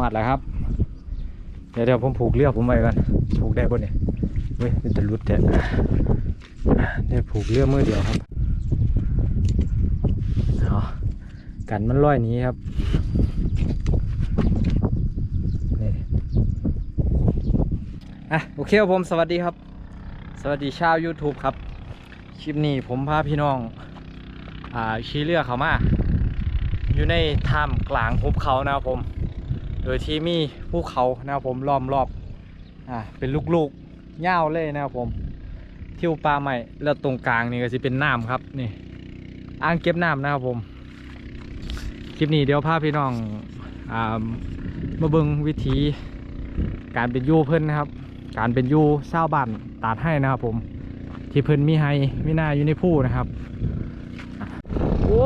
หอดแล้วครับ เดี๋ยวเดี๋ยวผมผูกเรือผมไว้กันผูกได้บนเนี่ยเว้ยเป็นตะลุดแต่เดี๋ยวผูกเรือมือเดียวครับเอากันมันลอยนี้ครับนี่อะโอเคผมสวัสดีครับ สวัสดีชาว YouTube ครับ คลิปนี้ผมพาพี่น้องอ่าขี่เรือเขามา อยู่ในถ้ำกลางหุบเขานะครับผม โดยที่มีภูเขานะครับผมล้อมรอบอ่าเป็นลูกๆเง่าเลยนะครับผมทิวปลาใหม่แล้วตรงกลางนี่ก็จะเป็นน้ำครับนี่อ่างเก็บน้ำนะครับผม คลิปนี้เดี๋ยวพาพี่น้องอ่ามาเบิงวิธีการเป็นยูเพิ่นนะครับ การเป็นยูเศร้าบ้านตาดให้นะครับผมที่เพิ่นมีให้มีหน้าอยู่ในผู้นะครับ โอ้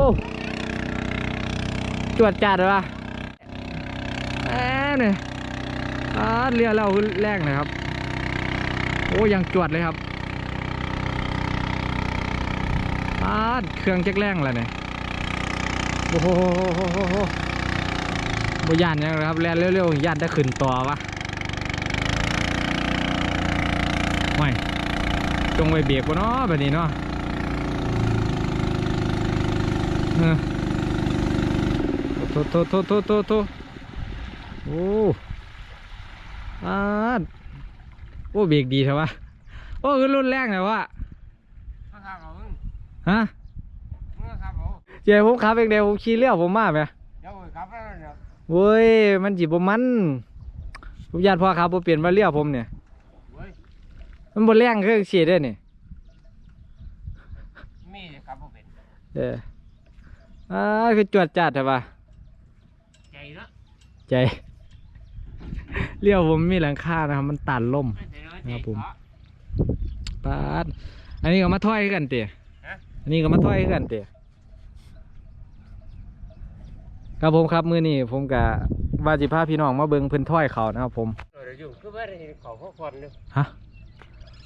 จวดจัดเลยวะ แอนเนี่ยอาเรือเราแรงเลยครับ โอ้ยังจวดเลยครับอาเครื่องแจ็คแรงแล้วเนี่ยโอ้โหบยานยังเลยครับแล่นเร็วๆยานจะขึ้นต่อวะไม่จงไว้เบรกวะเนาะแบบนี้เนาะโตโตโตโตโตโต โอ้อาดโอ้เบรกดีเถอะวะโอ้คือรุ่นแรงเลยวะมาขับเอามึงฮะมึงขับเอาเจ้ผมขับเองเดียวผมขี่เลี้ยวผมมาไหมเดี๋ยวขับไปแล้วเนี่ยเว้ยมันจีบมันผมญาติพ่อครับผมเปลี่ยนมาเลี้ยวผมเนี่ยเว้ยมันบนแรงเครื่องฉีดด้วยนี่มีขับบ่เป็นเอออ่าคือจวดจัดเถอะวะใจเนาะใจ เลี้ยวผมมีหลังคานะครับ มันตันล่มไม่ใช่เนาะครับผมใจเถาะปาดอันนี้ก็มาถ้อยคือกันเตี๋ยฮะอันนี้ก็มาถ้อยคือกันเตี๋ยครับผมครับมือนี้ผมกะว่าจิพาพี่น้องมาเบิงเพิ่นถ้อยเขานะครับผมเออเดี๋ยวอยู่คือว่าได้เห็นเขาพักผ่อนเลยฮะ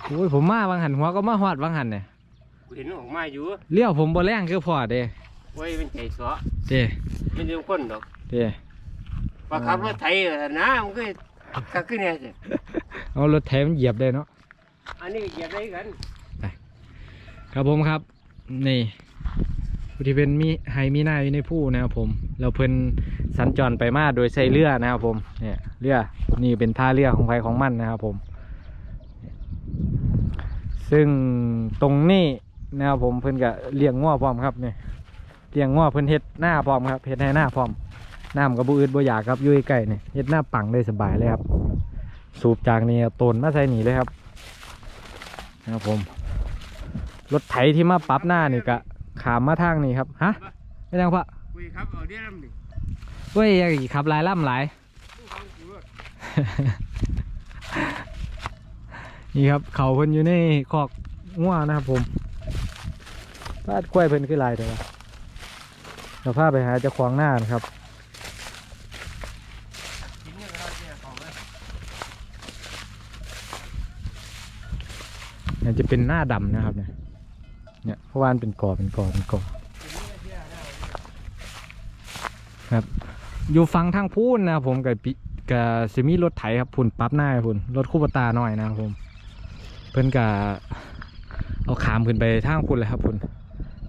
โอ้ยผมมาวังหันหัวก็มาหอดวังหันเนี่ยกูเห็นออกมาอยู่เลี้ยวผมบ่แรงคือพอเด้เว้ยเป็นใจสอเด้เป็นเรื่องคนดอกเด้ว่าขับรถไถอะนะมันก็ ขับขึ้นเนี่ยสิเอารถแถมเหยียบได้เนาะอันนี้เหยียบได้กันครับผมครับ นี่ผู้ที่เป็นมีไฮมีหน้าอยู่ในผู้นะครับผมแล้วเพิ่นสัญจรไปมาโดยใช้เรือนะครับผมเนี่ยเรือนี่เป็นท่าเรือของใครของมันนะครับผม ซึ่งตรงนี้นะครับผมเพิ่นก็เลี้ยงง้อพร้อมครับเนี่ยเลี้ยงง้อเพิ่นเฮ็ดหน้าพร้อมครับเฮ็ดให้หน้าพร้อม น้ำกับบุอืดบ่อยากครับอยู่ใกล้ๆนี่เฮ็ดหน้าปังได้สบายเลยครับ สูบจากนี่ครับต้นมาใส่หนีเลยครับนะครับผม รถไถที่มาปรับหน้านี่กะขามมาทางนี่ครับฮะไม่ยังพะคุยครับเอาเดี๋ยวน้ำดิเว้ยอยากอีกขับหลายล่ำหลายกูฟังกูด้วยนี่ครับเขาเพิ่นอยู่ในคอกง่วนะครับผมพาดกล้วยเพิ่นคือหลายแต่ว่าเราพาไปหาเจ้าของหน้านะครับ กินเนี่ยก็ได้เนี่ยเขาเลย เนี่ย จะเป็นหน้าดำนะครับ เนี่ยเนี่ยเพราะว่ามันเป็นกอเป็นกอเป็นกอครับ อยู่ฟังทางพูนนะครับผมกับปิกับซิมีรถไถครับพุ่นปั๊บหน้าพุ่นรถคู่ปตาหน่อยนะครับผม เพิ่นกะเอาขามขึ้นไปทางพุ่นเลยครับพุ่น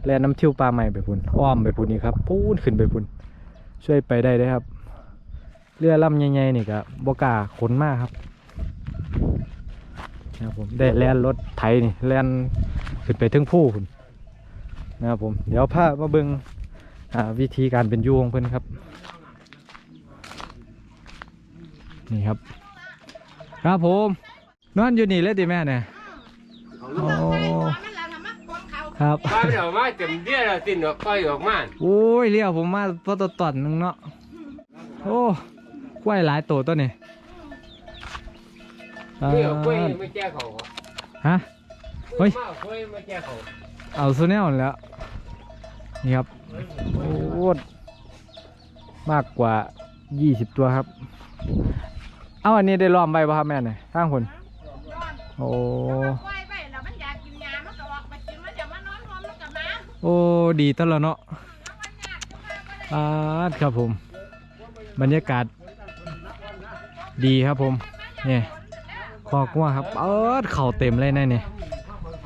แล่นน้ำเที่ยวปลาใหม่ไปพุ่นอ้อมไปพุ่นนี่ครับพูนขึ้นไปพุ่นช่วยไปได้เลยครับ เรือลำใหญ่ๆนี่ก็บกาขนมากครับ นะครับผมได้แล่นรถไถนี่แล่นขึ้นไปถึงผู้พุ่นนะครับผมเดี๋ยวพามาเบิ่งอ่าวิธีการเป็นอยูของเพิ่นครับ นี่ครับ ครับผม นอนอยู่นี่เลยดิแม่เนี่ยเขาโอ้มันแล้วนะมันควงเขาครับว่าเดี๋ยวมาเต็มเดียวแล้วสิ้นออกก้อยออกมาโอ้ยเรียกผมมาพอตตอนหนึงเนาะโอ้กล้วยหลายตัวตัวนี่ อ่าเมื่อก้อยไม่แจ้เขาฮะ เฮ้เฮ้ยยมาก้อยไม่แจ้เขาเอาซูเนลแล้ว นี่ครับโอ้มากกว่า20ตัวครับ เอาอันนี้ได้ล้อมใบป่ะครับแม่เนี่ยทางคนโอ้ปล่อยไปแล้วมันอยากกินยามันก็ออกไปกินมันจะมานอนรวมมันกับมาโอ้ ดีตลอดเนาะมันยากขึ้นมาก็ได้อ่าครับผม บรรยากาศ ดีครับผม เนี่ย คอกงัวครับเอิดเข่าเต็มเลยนะนี่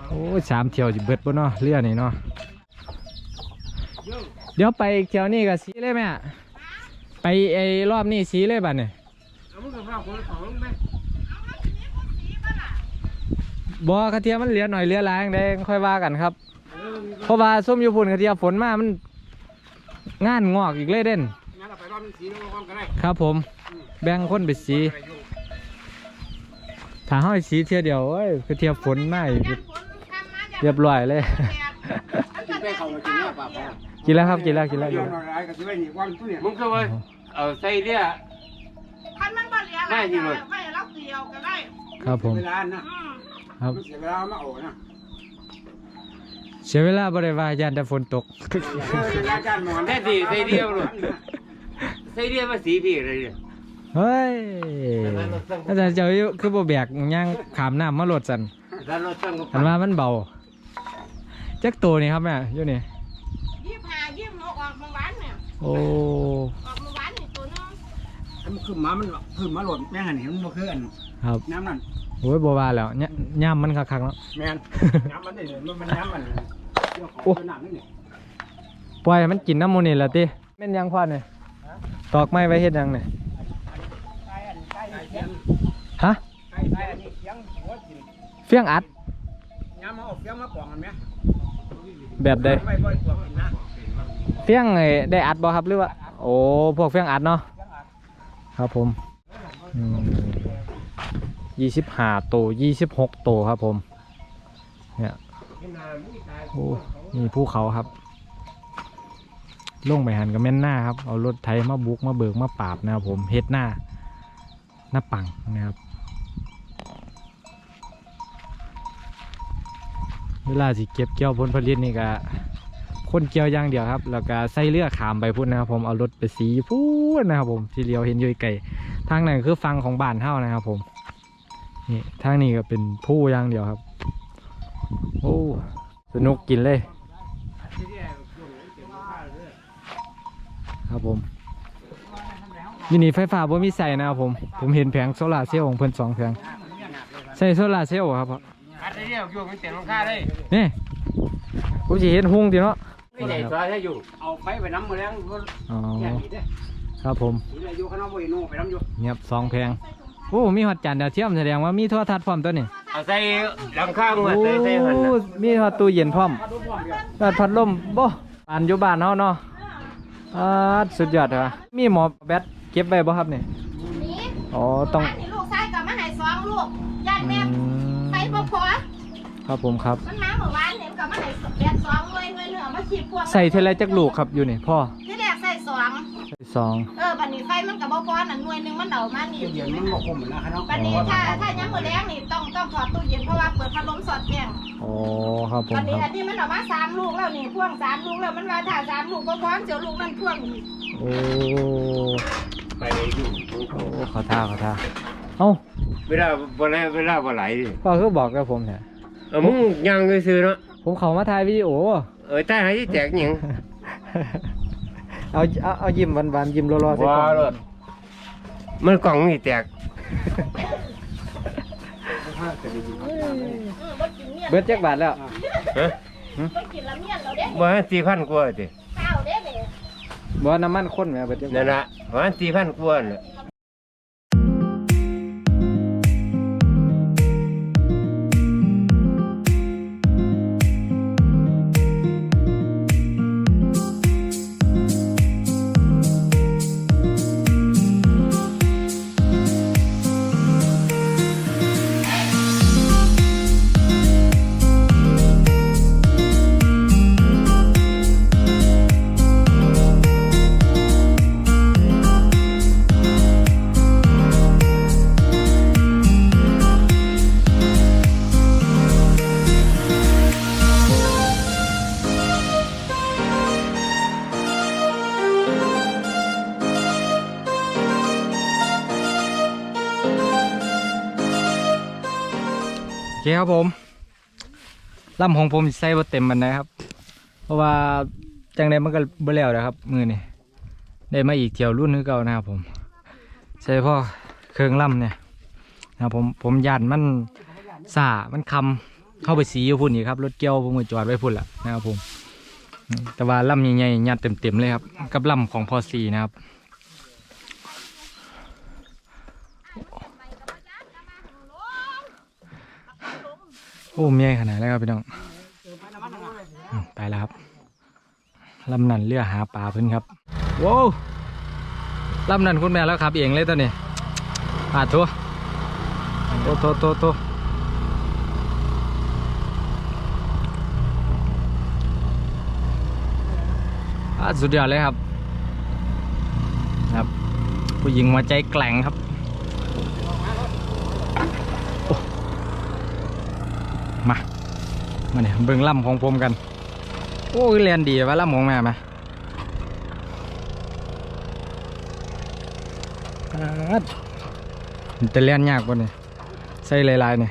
โอ้ยสามเที่ยวจิเบิดบ่เนาะเรือนี่เนาะเดี๋ยวไปอีกเที่ยวนี่กับสีเลยแม่ไปไอ้รอบนี้สีเลยบัดเนี่ยเอามึงกับข้าวคนละของไหมบ่กระเทียมมันเหลือหน่อยเหลือหลายจั่งใดค่อยว่ากันครับเพราะว่าส้มยูพุ่นกระเทียมฝนมามันงานงอกอีกเลยเด่นงั้นเราไปรอบนึงสีนึงพร้อมกันได้ครับผม แบ่งคนไปสี ถ้าห้อยสีเทียเดียวเอ้ยกระเทียมฝนมาอีกเรียบร้อยเลยกินไปเขามากินเนี่ยป่ะพ่อกินแล้วครับกินแล้วกินแล้วเดี๋กิยนวแล้วหน่อยก็จะไม่หนีวันตัวเนี่ยมึงก็ว่าเอาใส่เนี่ยคันมันบ่เหลืออะไรไม่เราเกี่ยวก็ได้ครับผมเวลานะอืมครับเสียเวลามาโอ้นะเสียเวลาบริวารยานแต่ฝนตกเวลาการนอนได้ดีใส่เดียวเลยใส่เดียวมาสีพี่เลยเนี่ย เฮ้ยอาจารย์เจ้าอยู่คือบ่แบกย่างขามน้ำมาโหลดสันแล้วเราต้องอันว่ามันเบาจักตัวนี่ครับแม่อยู่นี่ยี่ห้ายี่หกออกเมื่อวานเนี่ยโอ้ออกเมื่อวานนี่ตัวนึงมันคือหมามันคือหมาหล่นแม่งหันเห็นมันคืออันครับน้ำนั่นโอ้ยบ่ว่าแล้วเนี่ยย่ามมันคักๆแล้วแม่นน้ำมันนี่มันมันน้ำมันเรื่องของน้ำนี่เนี่ยปล่อยให้มันกินน้ำมูนี่ละติแม่นยังพ่อเนี่ยตอกไม้ไว้เฮ็ดหยังเนี่ย ไก่อันไก่เสียง ฮะเฟี้ยงอัดแบบใดย์เฟี้ยงไอ้ได้อัดบ่ครับหรือว่า โอ้พวกเฟี้ยงอัดเนาะครับผมยี่สิบห้าตัวยี่สิบหกตัวครับผม เนี่ยโอ้นี่ภูเขาครับลงไปหันกับแม่นหน้าครับ เอารถไถมาบุกมาเบิกมาปราบนะครับผมเฮ็ดหน้า หน้าปังนะครับ เวลาสิเก็บเกี่ยวผลผลิตนี่ก็คนเกี่ยวอย่างเดียวครับ แล้วก็ใส่เรือขามไปพุ่นนะครับ ผมเอารถไปสีพูนนะครับ ผมที่เลียวเห็นอยู่ไกลทางนั้นคือฟังของบ้านเท่านะครับ ผมนี่ทางนี้ก็เป็นผู้อย่างเดียวครับ โอ้สนุกกินเลย ครับผม ยินี่ไฟฟ้าบ่มีใส่นะครับผม ผมเห็นแผงโซลาร์เซลล์ของเพิ่นสองแผงใส่โซลาร์เซลล์ครับอัดได้เดียวอยู่ไม่เต็มราคาเลยนี่ผมจะเห็นหุ้งดีเนาะไม่ใหญ่ซอยให้อยู่เอาไปไปน้ำมาแล้วก็อ๋อแค่นี้ได้ครับผมทีละอยู่ข้างนอกบ่อยนู่ไปน้ำอยู่เงียบสองแพงโอ้ มีหอดจานดาวเทียมแสดงว่ามีโทรทัศน์พร้อมตัวนี่เอาใส่หลังข้างโอ้มาใส่ใส่หันนะมีหอดตู้เย็นพร้อมหอดพัดลมบ่ปานอยู่บ้านเฮาเนาะอ่าสุดยอดเลยว่ะมีหมอแบต เก็บไว้บ่ครับนี่นี่อ๋อต้อง บ้านนี่ลูกชายกลับมาให้สองลูกญาติอืแม่มไปบ่พอครับผมครับ มันมาเมื่อวานเนี่ยมันกลับมาให้แปดสองหน่วยหน่วยเหนือมาขีดพวงใส่เทเลจักลูกครับอยู่นี่พ่อที่แรกใส่สองใส่สองเออบัดนี้ไฟมันกับบ่พอนั่นหน่วยหนึงมันเดามานี่เดี๋ยวมันบ่คมนะข้างนอกบัดนี้ถ้าถ้ายังมื้อแรงนี่ต้องต้องถอดตู้เย็นเพราะว่าเปิดพัดลมสอดแจ้งอ๋อครับผมบัดนี้คอัรับนนี้มันเอามาสามลูกแล้วนี่พ่วงสามลูกแล้วมันว่าถ้าสามลูกบ่พอเดี๋ยวลูกนั่นพ่วงอีกโอ้ ไปอยู่โอ้ขอท่าขอท่าเอ้าเวลาบ่ไหลเวลาบ่ไหลดิพ่อคือบอกกับผมเนี่ยเออมึงยังซื้อเนาะผมเขามาถ่ายวิดีโอ เออใต้หายแจกหยังเอาเอาเอายิ้มหวานๆยิ้มรอๆใส่กล่ว้าองรถมันกล่องนี่แตกเออบ่กินเมียนเบิดจักบาทแล้วฮะบ่กินละเมียนแล้วเด้บ่สี่พันกว่าติข้าวเด้เด้ บ่น้ำมันข้นแหม่เบิดจักบานั่นละประมาณสี่พันกว่าน่ะ ครับผมลำของผมใส่บ่เต็มมันนะครับ เพราะว่าจังใดมันก็บ่แล้วนะครับ มือนี่ได้มาอีกเที่ยวรุ่นนึงเก่านะครับผมใส่พ่อเครื่องล่ำเนี่ยนะครับผมผมยันมันสามันคำเข้าไปสีอยู่พุ่นอีกครับรถเกี่ยวผมก็จอดไว้พุ่นละนะครับผมอืมแต่ว่าล่ำใหญ่ๆยัดเต็มๆเลยครับ กับล่ำของพอสีนะครับ โอ้เมีขนาดแล้วครับพี่น้องไปแล้วครับลำนันเรือหาปลาเพิ่นครับว้าวลำนันคุณแม่แล้วครับเองเลยตอนนี้ปาดตัวโตโตโตโตอ่าสุดยอดเลยครับ ครับ ผู้หญิงหัวใจแกล่งครับโอ้ มามาเนี่ยเบิ่งล่ำของผมกัน โอ้ยเรียนดีว่าล่ำของแม่ไหมอาดมันจะเรียนยากกว่านี่ใส่ลายๆเนี่ย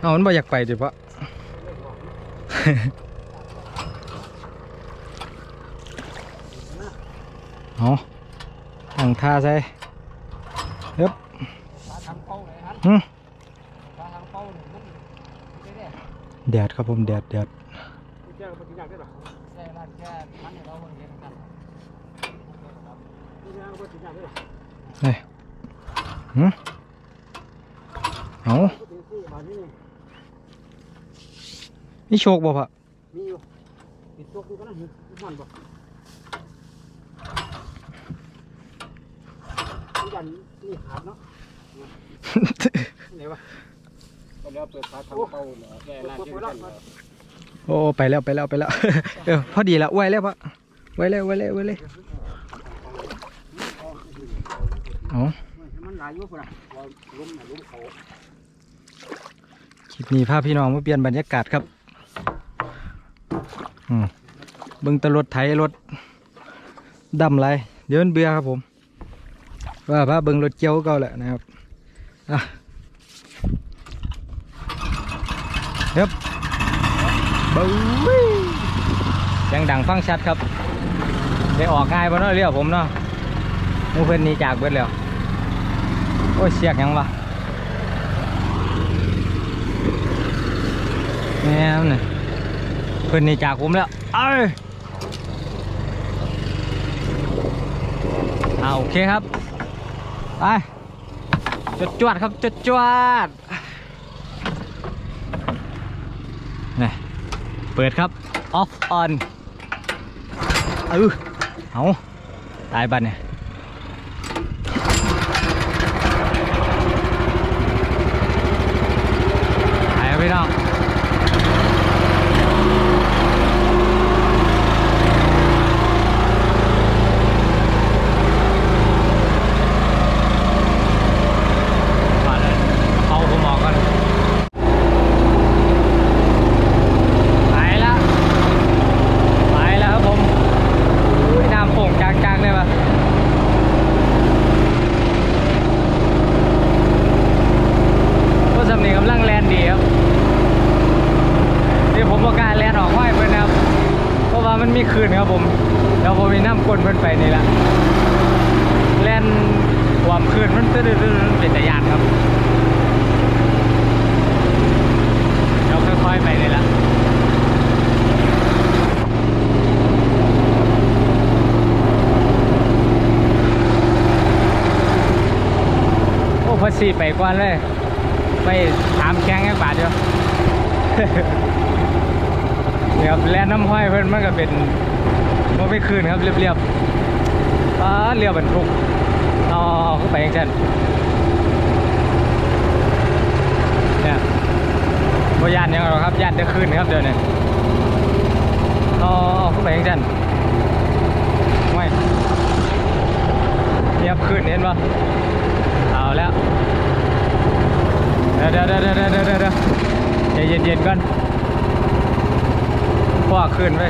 เอามันบ่อยากไปจิปะเอาตั้งท่าใส่เย็บหึ แดดครับผมแดดแดดเฮ้ยหืมเอานี่โชคบ่พะมีอยู่ติดตัวกูก็นั่นมันบอกยันนี่ขาดเนาะไหนวะ ก็แล้วเปิดฝาถังเป่าเหรอแกลาเช่นกันเหรอโอ้ไปแล้วไปแล้วไปแล้วเออพอดีแล้วไว้แล้วพะไว้แล้วไว้แล้วไว้เลยเอามันหลายอยู่พุ่นอะล้มล้มเขาคลิปนี้พาพพี่น้องมาเปลี่ยนบรรยากาศครับอืมเบิ่งแตรถไถรถดำไรเดี๋ยวมันเบื่อครับผม ว่าพาเบิ่งรถเกี่ยวก่าแหละนะครับอะเฮ้ยบู๊ยเสียั งดังฟังชัดครับได้ออกง่ายบ่เนาะเรียกผมเนาะมูเพิ่นนีจากเบิดแล้วโอ้ยเสียกยังวะแม่เนี่ยเพิ่นนีจากผมแล้วเอ้ยเอาโอเคครับไปจดจวดครับจดจวดนี่เปิดครับ off on เออเอาตายบัดเนี่ย ไปครับพี่น้องมาเลยเอาผมออกก่อนไปแล้ว ไปแล้วครับผมอุ้ยน้ำโป่งจางๆเลยปะก็สำเนียงกำลังแลนดีครับ นี่ผมประกล้ารแลนออกห้อยเพื่อนนะครับ เพราะว่ามันมีคืนครับผมเดี๋ยวผมมีน้ำกลนเพื่อนไปนี่ละแลนความคืนมันตื้อๆๆเป็นตะยานครับเดี๋ยวค่อยๆไปนี่ละ โอ้พัสีไปก่อนเลย ไปถามแข้งให้บาทเดียวเนี่ยบแล่นน้ำห้อยเพิ่อนมันก็เป็นมันไม่คืนครับเรียบๆป้าเรียบบรรทุกอาเอเข้าไปอย่างเช่นเนี่ยพยานยังหรอครับยานจะคืนครับเดี๋ยวนี้เอาเอเข้าไปอย่างเช่นไม่เรียบคืนเห็นปะ เอาแล้ว เดี๋ยวเดี๋ยวเดี๋ยวเดี๋ยวเดี๋ยวเดี๋ยวใจเย็นๆก่อนพวกขึ้นไป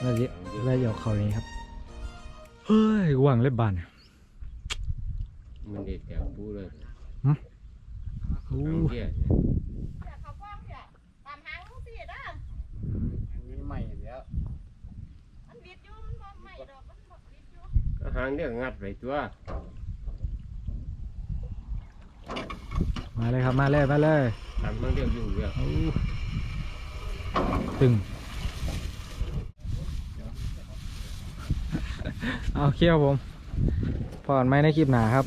แล้วเดี๋ยวแล้วเดี๋ยวเขานี้ครับ เฮ้ยหวังเล็บบานมันเด็ดแถวปูเลยอู้ทางเที่ยเดี๋ยวเขาฟ้องเดี๋ยวตามหางลูกสิเด้อมีใหม่แล้วมันบิดอยู่มันบ่ไหม่ดอกมันบ่บิดอยู่ก็หางเดียวงัดไปตัว มาเลยครับมาเลยมาเลยทำมันเดียวอยู่เดียวอู้ตึง เอาเคี่ยวผมพอกันไหมในคลิปหนาครับ